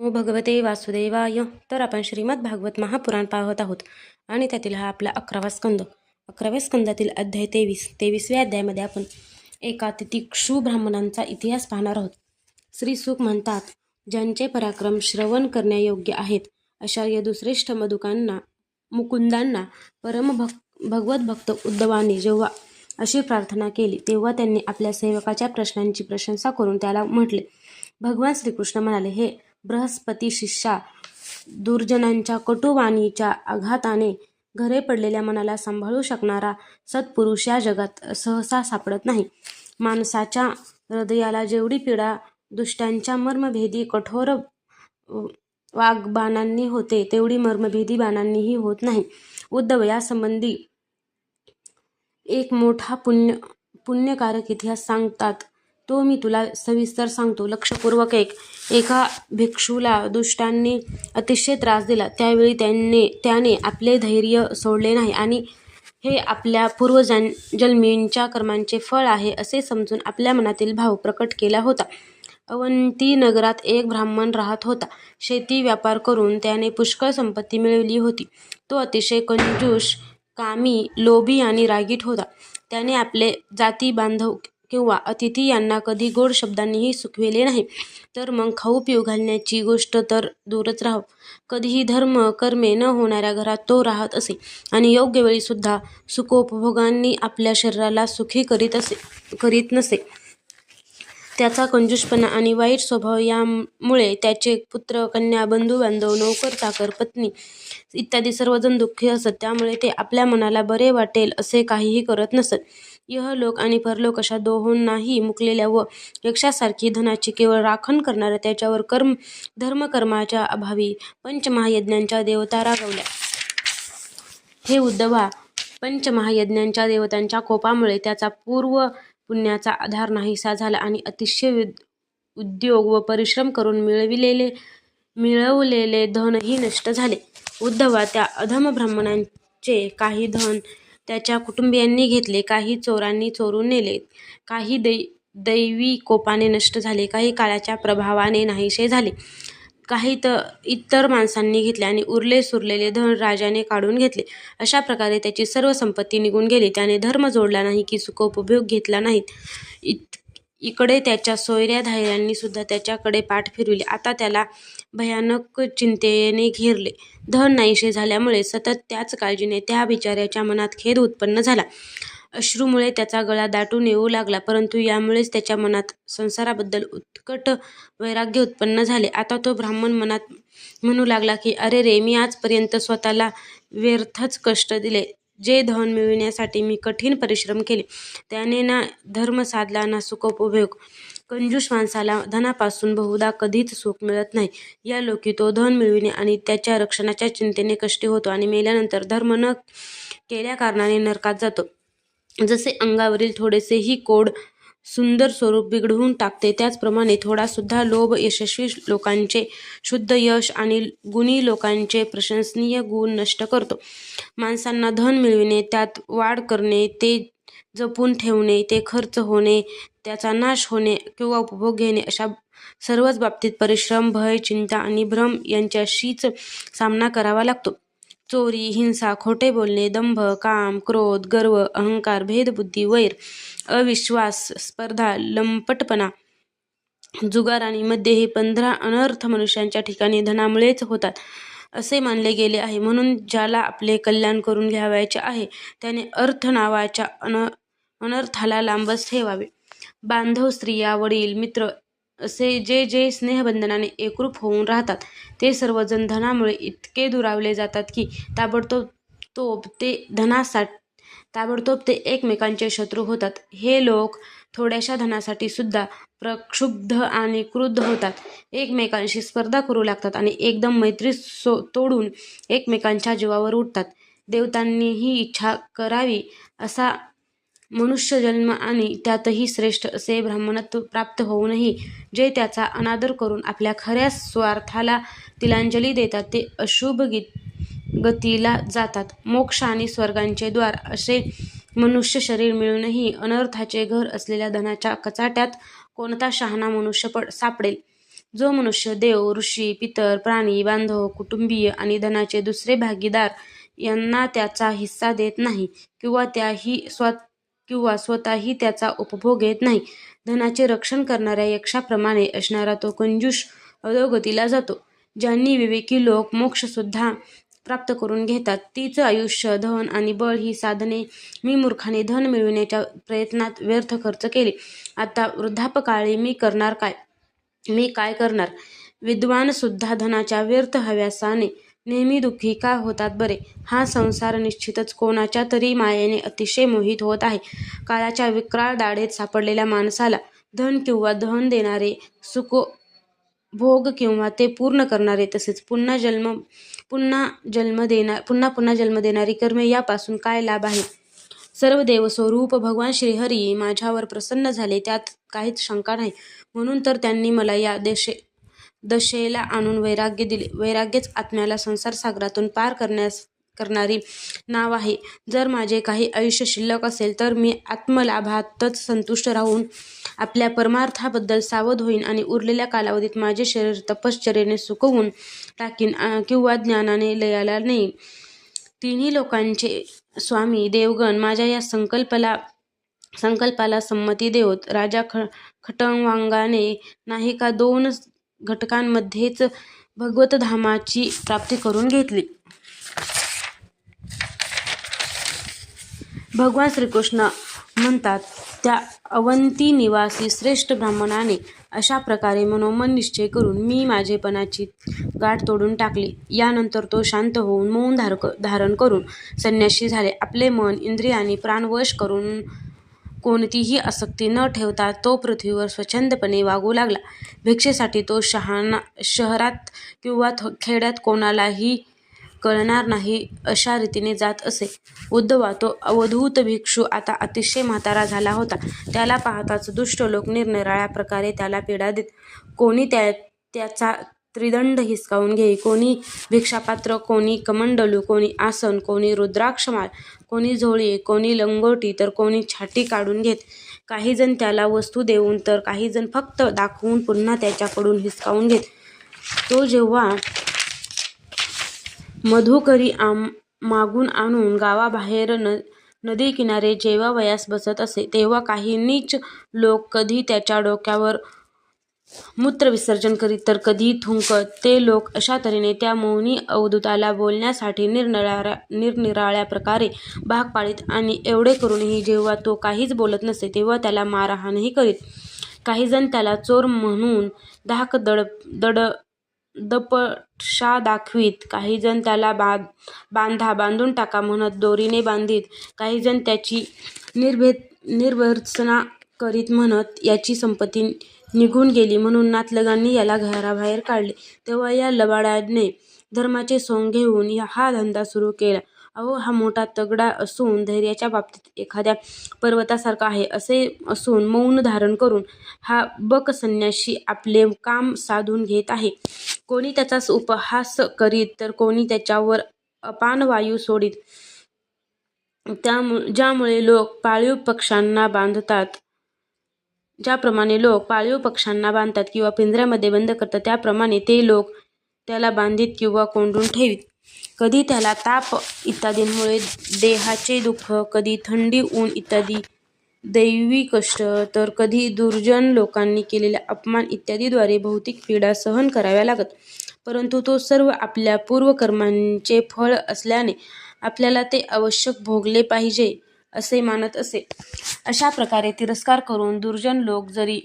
ओ भगवते वासुदेवाय. तर आपण श्रीमद भागवत महापुराण पाहत आहोत. आणि त्यातील हा आपला अकरावा स्कंद. अकराव्या स्कंदातील अध्याय तेवीस. तेवीसव्या अध्यायामध्ये आपण एका तितिक्षू ब्राह्मणांचा इतिहास पाहणार आहोत. श्री सुख म्हणतात ज्यांचे पराक्रम श्रवण करण्यायोग्य आहेत अशा यदुश्रेष्ठ मधुकांना मुकुंदांना परमभक् भगवत भक्त उद्धवाने जेव्हा अशी प्रार्थना केली तेव्हा त्यांनी आपल्या सेवकाच्या प्रश्नांची प्रशंसा करून त्याला म्हटले. भगवान श्रीकृष्ण म्हणाले हे बृहस्पती शिष्या दुर्जनांच्या कटुवाणीच्या आघाताने घरे पडलेल्या मनाला सांभाळू शकणारा सत्पुरुष या जगात सहसा सापडत नाही. माणसाच्या हृदयाला जेवढी पीडा दुष्टांच्या मर्मभेदी कठोर वाघबाणांनी होते तेवढी मर्मभेदी बाणांनीही होत नाही. उद्धव यासंबंधी एक मोठा पुण्य पुण्यकारक इतिहास सांगतात. तो मी तुला सविस्तर सांगतो. लक्षपूर्वक एक एका भिक्षूला दुष्टांनी अतिशय त्रास दिला. त्यावेळी त्यांनी त्याने आपले धैर्य सोडले नाही आणि हे आपल्या पूर्वजन जन्मींच्या कर्मांचे फळ आहे असे समजून आपल्या मनातील भाव प्रकट केला होता. अवंती नगरात एक ब्राह्मण राहत होता. शेती व्यापार करून त्याने पुष्कळ संपत्ती मिळवली होती. तो अतिशय कंजूष कामी लोभी आणि रागीट होता. त्याने आपले जाती बांधव किंवा अतिथी यांना कधी गोड शब्दांनीही सुखविले नाही. तर मग खाऊ पिऊ घालण्याची गोष्ट तर दूरच राहो कधीही धर्म कर्मे न होणाऱ्या घरात तो राहत असे आणि योग्य वेळीसुद्धा सुखोपभोगांनी आपल्या शरीराला सुखी करीत असे करीत नसे. त्याचा कंजूषपणा आणि वाईट स्वभाव यामुळे त्याचे पुत्र कन्या बंधू बांधव नोकर चाकर पत्नी इत्यादी सर्वजण दुःखी असत. त्यामुळे ते आपल्या मनाला बरे वाटेल असे काहीही करत नसत. इहलोक आणि परलोक अशा दोहोंनाही मुकलेल्या व यक्षासारखी धनाची केवळ राखण करणाऱ्या त्याच्यावर कर्म धर्मकर्माच्या अभावी पंचमहायज्ञांच्या देवता रागवल्या. हे उद्धवा पंचमहायज्ञांच्या देवतांच्या कोपामुळे त्याचा पूर्व पुण्याचा आधार नाहीसा झाला आणि अतिशय उद्योग व परिश्रम करून मिळविलेले मिळवलेले धनही नष्ट झाले. उद्धवा त्या अधम ब्राह्मणांचे काही धन त्याच्या कुटुंबियांनी घेतले काही चोरांनी चोरून नेले काही दै दैवी कोपाने नष्ट झाले काही काळाच्या प्रभावाने नाहीसे झाले. काही तर इतर माणसांनी घेतले आणि उरले सुरलेले धन राजाने काढून घेतले. अशा प्रकारे त्याची सर्व संपत्ती निघून गेली. त्याने धर्म जोडला नाही की सुखोपभोग घेतला नाहीत इत इकडे त्याच्या सोयऱ्या धायऱ्यांनी सुद्धा त्याच्याकडे पाठ फिरविली. आता त्याला भयानक चिंतेने घेरले. धन नाहीसे झाल्यामुळे सतत त्याच काळजीने त्या बिचाऱ्याच्या मनात खेद उत्पन्न झाला. अश्रूमुळे त्याचा गळा दाटून येऊ लागला परंतु यामुळेच त्याच्या मनात संसाराबद्दल उत्कट वैराग्य उत्पन्न झाले. आता तो ब्राह्मण मनात म्हणू लागला की अरे रे मी आजपर्यंत स्वतःला व्यर्थच कष्ट दिले. जे धन मिळविण्यासाठी मी कठीण परिश्रम केले. त्याने ना धर्म साधला ना सुखोपभोग. कंजूष माणसाला धनापासून बहुधा कधीच सुख मिळत नाही. या लोकी तो धन मिळविणे आणि त्याच्या रक्षणाच्या चिंतेने कष्टी होतो आणि मेल्यानंतर धर्म न केल्या कारणाने नरकात जातो. जसे अंगावरील थोडेसेही कोड सुंदर स्वरूप बिघडवून टाकते. त्याचप्रमाणे थोडासुद्धा लोभ यशस्वी लोकांचे शुद्ध यश आणि गुणी लोकांचे प्रशंसनीय गुण नष्ट करतो. माणसांना धन मिळविणे त्यात वाढ करणे ते जपून ठेवणे ते खर्च होणे त्याचा नाश होणे किंवा उपभोग घेणे अशा सर्वच बाबतीत परिश्रम भय चिंता आणि भ्रम यांच्याशीच सामना करावा लागतो. चोरी हिंसा खोटे बोलणे दंभ काम क्रोध गर्व अहंकार भेदबुद्धी वैर अविश्वास स्पर्धा लंपटपणा जुगार आणि मध्ये हे पंधरा अनर्थ मनुष्यांच्या ठिकाणी धनामुळेच होतात असे मानले गेले आहे. म्हणून ज्याला आपले कल्याण करून घ्यावायचे आहे त्याने अर्थ नावाच्या अन अनर्थाला लांबच ठेवावे. बांधव स्त्रिया वडील मित्र असे जे जे स्नेहबंधनाने एकरूप होऊन राहतात ते सर्वजण धनामुळे इतके दुरावले जातात की ताबडतोब तोब ते धनासाठी ताबडतोब ते एकमेकांचे शत्रू होतात. हे लोक थोड्याशा धनासाठी सुद्धा प्रक्षुब्ध आणि क्रुद्ध होतात. एकमेकांशी स्पर्धा करू लागतात आणि एकदम मैत्री सो तोडून एकमेकांच्या जीवावर उठतात. देवतांनी ही इच्छा करावी असा मनुष्य जन्म आणि त्यातही श्रेष्ठ असे ब्राह्मणत्व प्राप्त होऊनही जे त्याचा अनादर करून आपल्या खऱ्या स्वार्थाला तिलांजली देतात ते अशुभ गीत गतीला जातात. मोक्ष आणि स्वर्गांचे द्वार असे मनुष्य शरीर मिळूनही अनर्थाचे घर असलेल्या धनाच्या कचाट्यात कोणता शहाणा मनुष्य पड सापडेल? जो मनुष्य देव ऋषी पितर प्राणी बांधव कुटुंबीय आणि धनाचे दुसरे भागीदार यांना त्याचा हिस्सा देत नाही किंवा त्याही स्वत किंवा स्वतःही त्याचा उपभोग घेत नाही. धनाचे रक्षण करणाऱ्या यक्षाप्रमाणे असणारा तो कंजूष अधोगतीला जातो ज्यांनी विवेकी लोक मोक्षसुद्धा प्राप्त करून घेतात. तीच आयुष्य धन आणि बळ ही साधने. मी मूर्खाने धन मिळविण्याच्या प्रयत्नात व्यर्थ खर्च केले. आता वृद्धापकाळी मी करणार काय? मी काय करणार? विद्वानसुद्धा धनाच्या व्यर्थ हव्यासाने नेहमी दुःखी का होतात बरे? हा संसार निश्चितच कोणाच्या तरी मायेने अतिशय मोहित होत आहे. काळाच्या विक्राळ दाढेत सापडलेल्या माणसाला धन किंवा धन देणारे सुख भोग किंवा ते पूर्ण करणारे तसेच पुन्हा जन्म पुन्हा जन्म देणार पुन्हा पुन्हा जन्म देणारी कर्मे यापासून काय लाभ आहे सर्व देवस्वरूप भगवान श्रीहरी माझ्यावर प्रसन्न झाले त्यात काहीच शंका नाही. म्हणून तर त्यांनी मला या देशे दशेला आणून वैराग्य दिले. वैराग्यच आत्म्याला संसार सागरातून पार करण्यास करणारी नाव आहे. जर माझे काही आयुष्य शिल्लक असेल तर मी आत्मलाभातच संतुष्ट राहून आपल्या परमार्थाबद्दल सावध होईन आणि उरलेल्या कालावधीत माझे शरीर तपश्चर्येने सुकवून टाकीन किंवा ज्ञानाने लयाला नेईन. तिन्ही लोकांचे स्वामी देवगण माझ्या या संकल्पाला संकल्पाला संमती देवत. राजा ख खटंगवांगाने नाही का दोन घटकांमध्येच भगवतधामाची प्राप्ती करून घेतली. भगवान श्रीकृष्ण म्हणतात त्या अवंती निवासी श्रेष्ठ ब्राह्मणाने अशा प्रकारे मनोमन निश्चय करून मी माझेपणाची गाठ तोडून टाकली. यानंतर तो शांत होऊन मौन धारक धारण करून संन्याशी झाले. आपले मन इंद्रियाने प्राणवश करून कोणतीही आसक्ती न ठेवता तो पृथ्वीवर स्वच्छंदपणे वागू लागला. भिक्षेसाठी तो शहाणा शहरात किंवा खेड्यात कोणालाही कळणार नाही अशा रीतीने जात असे. उद्धवा तो अवधूत भिक्षू आता अतिशय म्हातारा झाला होता. त्याला पाहताच दुष्ट लोक निरनिराळ्या प्रकारे त्याला पीडा देत कोणी त्या त्याचा त्रिदंड हिसकावून घेई कोणी भिक्षापात्र कोणी कमंडलू कोणी आसन कोणी रुद्राक्षमाळ कोणी झोळी कोणी लंगोटी तर कोणी छाटी काढून घेत. काही जण त्याला वस्तू देऊन तर काही जण फक्त दाखवून पुन्हा त्याच्याकडून हिसकावून घेत. तो जेव्हा मधुकरी आम मागून आणून गावाबाहेर न नदी किनारे जेव्हा वयास बसत असे तेव्हा काही नीच लोक कधी त्याच्या डोक्यावर मूत्रविसर्जन करीत तर कधी थुंकत ते लोक अशा तऱ्हेने त्या मौनी अवधूताला बोलण्यासाठी निरनिराळ्या निरनिराळ्या प्रकारे भाग पाडीत आणि एवढे करूनही जेव्हा तो काहीच बोलत नसे तेव्हा त्याला मारहाणही करीत. काही जण त्याला चोर म्हणून धाक दड दड दपशा दाखवीत. काही जण त्याला बा बांधा बांधून टाका म्हणत दोरीने बांधीत. काही जण त्याची निर्भेद निर्भर्सना करीत म्हणत याची संपत्ती निघून गेली म्हणून नातलगांनी याला घराबाहेर काढले. तेव्हा या लबाडाने धर्माचे सोंग घेऊन हा धंदा सुरू केला. अहो हा मोठा तगडा असून धैर्याच्या बाबतीत एखाद्या पर्वतासारखा आहे असे असून मौन धारण करून हा बक संन्याशी आपले काम साधून घेत आहे. कोणी त्याचा उपहास करीत तर कोणी त्याच्यावर अपान वायू सोडीत. त्यामु ज्यामुळे लोक पाळीव पक्ष्यांना बांधतात. ज्याप्रमाणे लोक पाळीव पक्ष्यांना बांधतात किंवा पिंजऱ्यामध्ये बंद करतात त्याप्रमाणे ते लोक त्याला बांधित किंवा कोंडून ठेवीत. कधी त्याला ताप इत्यादींमुळे देहाचे दुःख कधी थंडी ऊन इत्यादी दैवी कष्ट तर कधी दुर्जन लोकांनी केलेल्या अपमान इत्यादीद्वारे भौतिक पीडा सहन कराव्या लागत. परंतु तो सर्व आपल्या पूर्वकर्मांचे फळ असल्याने आपल्याला ते आवश्यक भोगले पाहिजे असे मानत असे. अशा प्रकारे तिरस्कार करून दुर्जन लोक जरी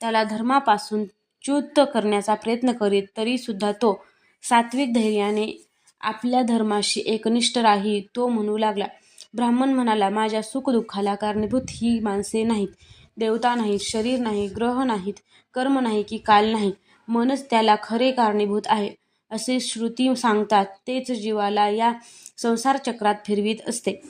त्याला धर्मापासून च्युत करण्याचा प्रयत्न करीत तरीसुद्धा तो सात्विक धैर्याने आपल्या धर्माशी एकनिष्ठ राही तो म्हणू लागला ब्राह्मण म्हणाला माझ्या सुखदुःखाला कारणीभूत ही माणसे नाहीत. देवता नाहीत शरीर नाही ग्रह नाहीत कर्म नाही की काल नाही. मनच त्याला खरे कारणीभूत आहे. असे श्रुती सांगतात तेच जीवाला या संसार चक्रात फिरवीत असते.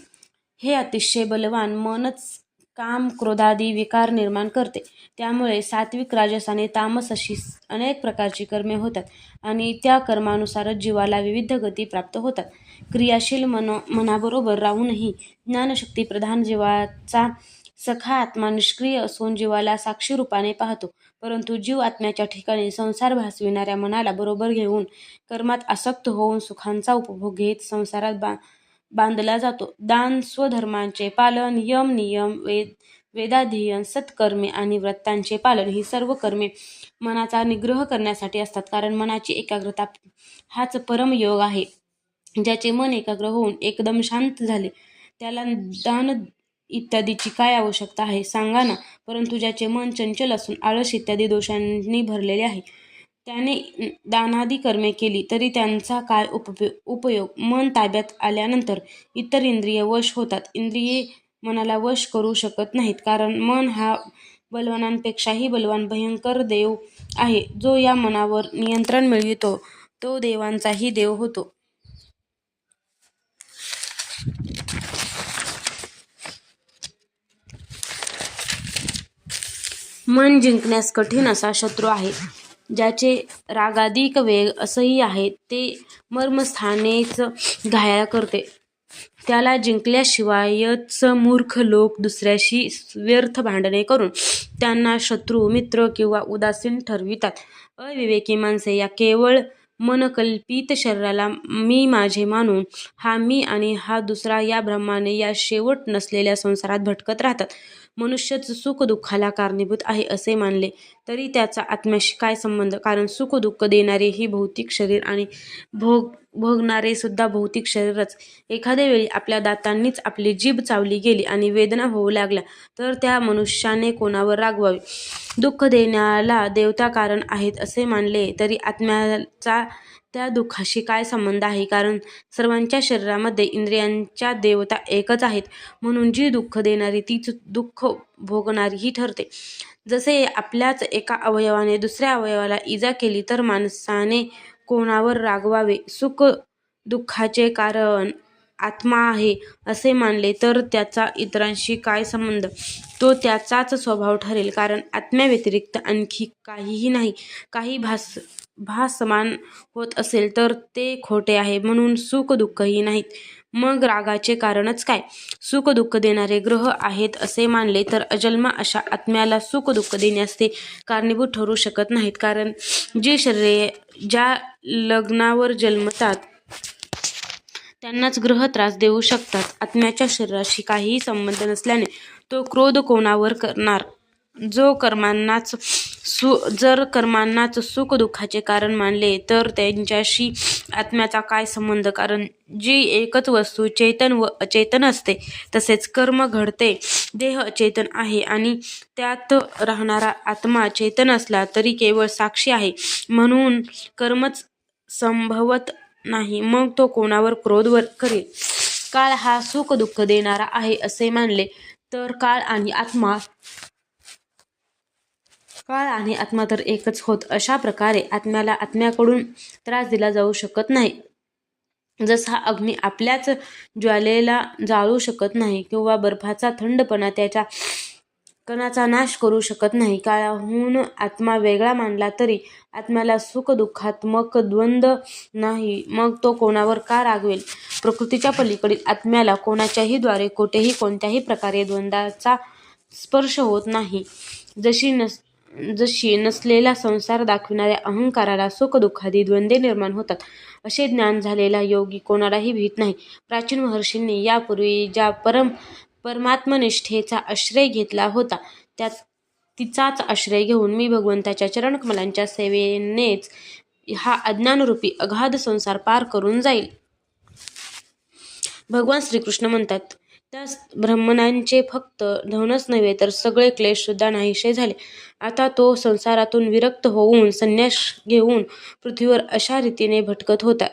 हे अतिशय बलवान मनच काम क्रोधादी विकार निर्माण करते. त्यामुळे सात्विक राजस आणि तामस अशी अनेक प्रकारची कर्मे होतात आणि त्या कर्मानुसारच जीवाला विविध गती प्राप्त होतात. क्रियाशील मनो मनाबरोबर राहूनही ज्ञानशक्ती प्रधान जीवाचा सखा आत्मा निष्क्रिय असून जीवाला साक्षी रूपाने पाहतो. परंतु जीव आत्म्याच्या ठिकाणी संसार भासविणाऱ्या मनाला बरोबर घेऊन कर्मात आसक्त होऊन सुखांचा उपभोग घेत संसारात बा बांधला जातो. दान स्वधर्मांचे पालन यम नियम वेद वेदाध्ययन सत्कर्मे आणि व्रतांचे पालन ही सर्व कर्मे मनाचा निग्रह करण्यासाठी असतात. कारण मनाची एकाग्रता हाच परमयोग आहे. ज्याचे मन एकाग्र होऊन एकदम शांत झाले त्याला दान इत्यादीची काय आवश्यकता आहे सांगा ना. परंतु ज्याचे मन चंचल असून आळस इत्यादी दोषांनी भरलेले आहे. त्याने दानादी कर्मे केली तरी त्यांचा काय उपयो उपयोग मन ताब्यात आल्यानंतर इतर इंद्रिय वश होतात. इंद्रिये मनाला वश करू शकत नाहीत कारण मन हा बलवानांपेक्षाही बलवान भयंकर देव आहे जो या मनावर नियंत्रण मिळवितो तो देवांचाही देव होतो. मन जिंकण्यास कठीण असा शत्रू आहे. ज्याचे रागाधिक वेग असंही आहे ते मर्मस्थानेच घायाळ करते. त्याला जिंकल्याशिवायच मूर्ख लोक दुसऱ्याशी व्यर्थ भांडणे करून त्यांना शत्रू मित्र किंवा उदासीन ठरवितात. अविवेकी माणसे या केवळ मनकल्पित शरीराला मी माझे मानून हा मी आणि हा दुसरा या भ्रमाने या शेवट नसलेल्या संसारात भटकत राहतात. मनुष्यच सुख दुःखाला कारणीभूत आहे असे मानले. तरी त्याचा आत्म्याशी काय संबंध? कारण सुख दुःख देणारे ही भौतिक शरीर आणि भोग भोगणारे सुद्धा भौतिक शरीरच. एखाद्या वेळी आपल्या दातांनीच आपली जीभ चावली गेली आणि वेदना होऊ लागल्या तर त्या मनुष्याने कोणावर रागवावी? दुःख देण्याला देवता कारण आहेत असे मानले तरी आत्म्याचा त्या दुःखाशी काय संबंध आहे? कारण सर्वांच्या शरीरामध्ये इंद्रियांच्या देवता एकच आहेत. म्हणून जी दुःख देणारी तीच दुःख भोगणारीही ठरते. जसे आपल्याच एका अवयवाने दुसऱ्या अवयवाला इजा केली तर माणसाने कोणावर रागवावे? सुख दुःखाचे कारण आत्मा आहे असे मानले तर त्याचा इतरांशी काय संबंध? तो त्याचाच स्वभाव ठरेल. कारण आत्म्याव्यतिरिक्त आणखी काहीही नाही. काही भास भासमान होत असेल तर ते खोटे आहे. म्हणून सुख दुःखही नाहीत. मग रागाचे कारणच काय? सुख दुःख देणारे ग्रह आहेत असे मानले तर अजन्मा अशा आत्म्याला सुख दुःख देण्यास ते कारणीभूत ठरू शकत नाहीत. कारण जी शरीरे ज्या लग्नावर जन्मतात त्यांनाच ग्रह त्रास देऊ शकतात. आत्म्याच्या शरीराशी काहीही संबंध नसल्याने तो क्रोध कोणावर करणार? जो कर्मांनाच सु जर कर्मांनाच सुख दुःखाचे कारण मानले तर त्यांच्याशी आत्म्याचा काय संबंध? कारण जी एकच वस्तू चेतन व अचेतन असते तसेच कर्म घडते. देह अचेतन आहे आणि त्यात राहणारा आत्मा चेतन असला तरी केवळ साक्षी आहे. म्हणून कर्मच संभवत नाही. मग तो कोणावर क्रोधवर करेल? काळ हा सुख दुःख देणारा आहे असे मानले. तर काळ आणि आत्मा काळ आणि आत्मा तर एकच होत. अशा प्रकारे आत्म्याला आत्म्याकडून त्रास दिला जाऊ शकत नाही. जसा अग्नी आपल्याच ज्वालेला जाळू शकत नाही किंवा बर्फाचा थंडपणा त्याच्या कणाचा नाश करू शकत नाही. काळाहून आत्मा वेगळा मानला तरी आत्म्याला सुख दुःखात्मक द्वंद्व नाही मग तो कोणावर का रागवेल? प्रकृतीच्या पलीकडील आत्म्याला कोणाच्याही द्वारे कोठेही कोणत्याही प्रकारे द्वंद्वाचा स्पर्श होत नाही. जशी नस जशी नसलेला संसार दाखविणाऱ्या अहंकाराला सुख दुःखादी द्वंद्वे निर्माण होतात असे ज्ञान झालेला योगी कोणालाही भीत नाही. प्राचीन महर्षींनी यापूर्वी ज्या परम परमात्मनिष्ठेचा आश्रय घेतला होता. त्या तिचाच आश्रय घेऊन मी भगवंताच्या चरणकमलांच्या सेवेनेच हा अज्ञानरूपी अगाध संसार पार करून जाईल. भगवान श्रीकृष्ण म्हणतात त्या ब्राह्मणांचे फक्त धनच नव्हे तर सगळे क्लेश सुद्धा नाहीसे झाले. आता तो संसारातून विरक्त होऊन संन्यास घेऊन पृथ्वीवर अशा रीतीने भटकत होता.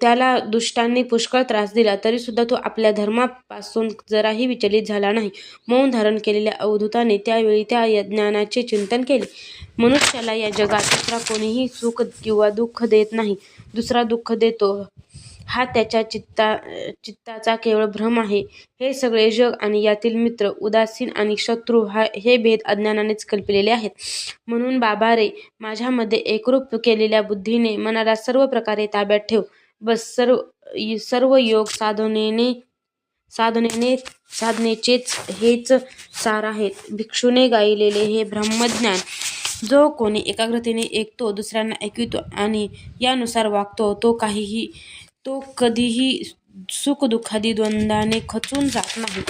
त्याला दुष्टांनी पुष्कळ त्रास दिला तरी सुद्धा तो आपल्या धर्मापासून जराही विचलित झाला नाही. मौन धारण केलेल्या अवधूताने त्यावेळी त्या ज्ञानाचे चिंतन केले. मनुष्याला या जगात दुसरा कोणीही सुख किंवा दुःख देत नाही. दुसरा दुःख देतो. हा त्याच्या चित्ता चित्ताचा केवळ भ्रम आहे. हे सगळे जग आणि यातील मित्र उदासीन आणि शत्रू हा हे भेद अज्ञानानेच कल्पिलेले आहेत. म्हणून बाबा रे माझ्यामध्ये एकरूप केलेल्या बुद्धीने मनाला सर्व प्रकारे ताब्यात ठेव. बस सर्व सर्व योग साधनेने साधनेने साधनेचेच हेच सार आहेत. भिक्षूने गायलेले हे ब्रह्मज्ञान. जो कोणी एकाग्रतेने ऐकतो दुसऱ्यांना ऐकवितो आणि यानुसार वागतो तो काहीही तो कधीही सुखदुःखादी द्वंद्वाने खचून जात नाही.